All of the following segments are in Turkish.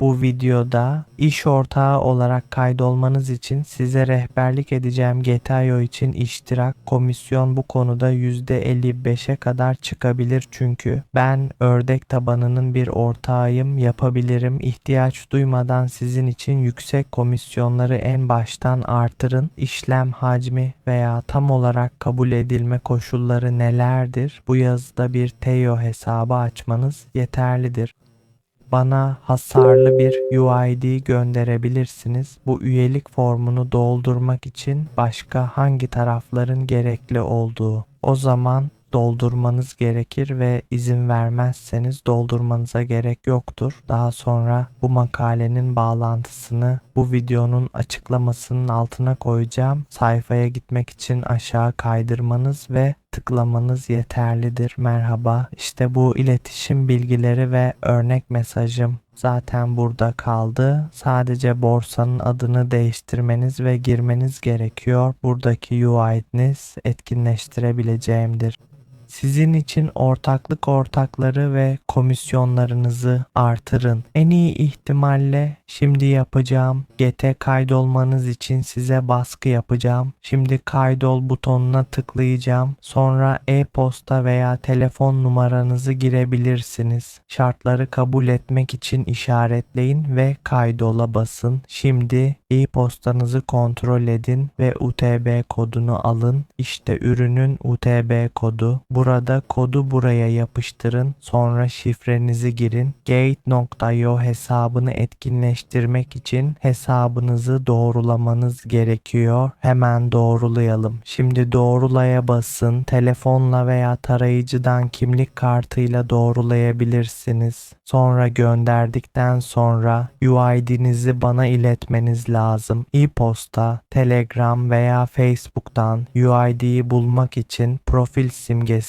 Bu videoda iş ortağı olarak kaydolmanız için size rehberlik edeceğim GTIO için iştirak komisyon bu konuda %55'e kadar çıkabilir. Çünkü ben ördek tabanının bir ortağıyım yapabilirim. İhtiyaç duymadan sizin için yüksek komisyonları en baştan artırın. İşlem hacmi veya tam olarak kabul edilme koşulları nelerdir? Bu yazıda bir TEO hesabı açmanız yeterlidir bana hasarlı bir UID gönderebilirsiniz. Bu üyelik formunu doldurmak için başka hangi tarafların gerekli olduğu. O zaman doldurmanız gerekir ve izin vermezseniz doldurmanıza gerek yoktur. Daha sonra bu makalenin bağlantısını bu videonun açıklamasının altına koyacağım. Sayfaya gitmek için aşağı kaydırmanız ve tıklamanız yeterlidir. Merhaba. İşte bu iletişim bilgileri ve örnek mesajım zaten burada kaldı. Sadece borsanın adını değiştirmeniz ve girmeniz gerekiyor. Buradaki UID'niz etkinleştirebileceğimdir. Sizin için ortaklık ortakları ve komisyonlarınızı artırın. En iyi ihtimalle şimdi yapacağım GT kaydolmanız için size baskı yapacağım. Şimdi kaydol butonuna tıklayacağım. Sonra e-posta veya telefon numaranızı girebilirsiniz. Şartları kabul etmek için işaretleyin ve kaydola basın. Şimdi e-postanızı kontrol edin ve UTB kodunu alın. İşte ürünün UTB kodu. Burada kodu buraya yapıştırın. Sonra şifrenizi girin. Gate.io hesabını etkinleştirmek için hesabınızı doğrulamanız gerekiyor. Hemen doğrulayalım. Şimdi doğrulaya basın. Telefonla veya tarayıcıdan kimlik kartıyla doğrulayabilirsiniz. Sonra gönderdikten sonra UID'nizi bana iletmeniz lazım. E-posta, Telegram veya Facebook'tan UID'yi bulmak için profil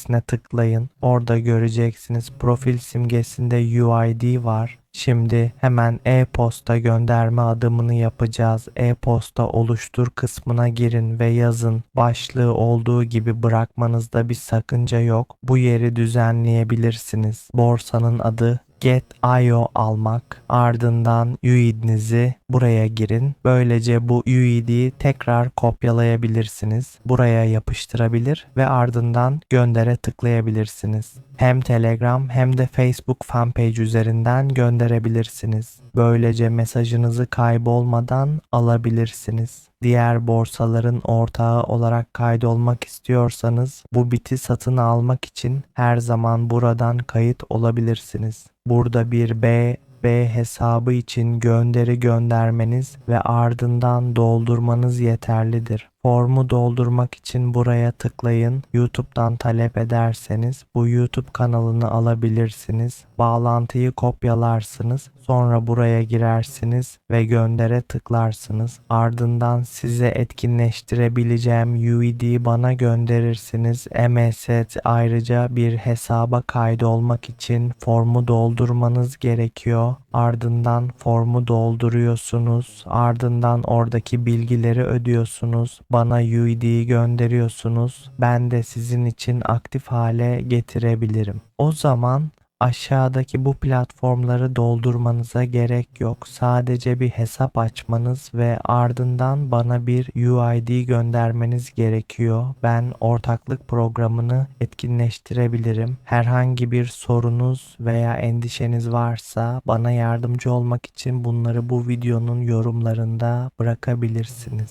simgesine tıklayın. Orada göreceksiniz profil simgesinde UID var. Şimdi hemen e-posta gönderme adımını yapacağız. E-posta oluştur kısmına girin ve yazın. Başlığı olduğu gibi bırakmanızda bir sakınca yok. Bu yeri düzenleyebilirsiniz. Borsanın adı Get.io almak. Ardından UID'nizi buraya girin. Böylece bu UID'yi tekrar kopyalayabilirsiniz. Buraya yapıştırabilir ve ardından göndere tıklayabilirsiniz. Hem Telegram hem de Facebook fanpage üzerinden gönderebilirsiniz. Böylece mesajınızı kaybolmadan alabilirsiniz. Diğer borsaların ortağı olarak kaydolmak istiyorsanız bu biti satın almak için her zaman buradan kayıt olabilirsiniz. Burada bir B B hesabı için gönderi göndermeniz ve ardından doldurmanız yeterlidir. Formu doldurmak için buraya tıklayın. YouTube'dan talep ederseniz bu YouTube kanalını alabilirsiniz. Bağlantıyı kopyalarsınız. Sonra buraya girersiniz ve göndere tıklarsınız. Ardından size etkinleştirebileceğim UID'yi bana gönderirsiniz. MSET ayrıca bir hesaba kaydolmak için formu doldurmanız gerekiyor. Ardından formu dolduruyorsunuz. Ardından oradaki bilgileri ödüyorsunuz. Bana UID'yi gönderiyorsunuz. Ben de sizin için aktif hale getirebilirim. O zaman Aşağıdaki bu platformları doldurmanıza gerek yok. Sadece bir hesap açmanız ve ardından bana bir UID göndermeniz gerekiyor. Ben ortaklık programını etkinleştirebilirim. Herhangi bir sorunuz veya endişeniz varsa bana yardımcı olmak için bunları bu videonun yorumlarında bırakabilirsiniz.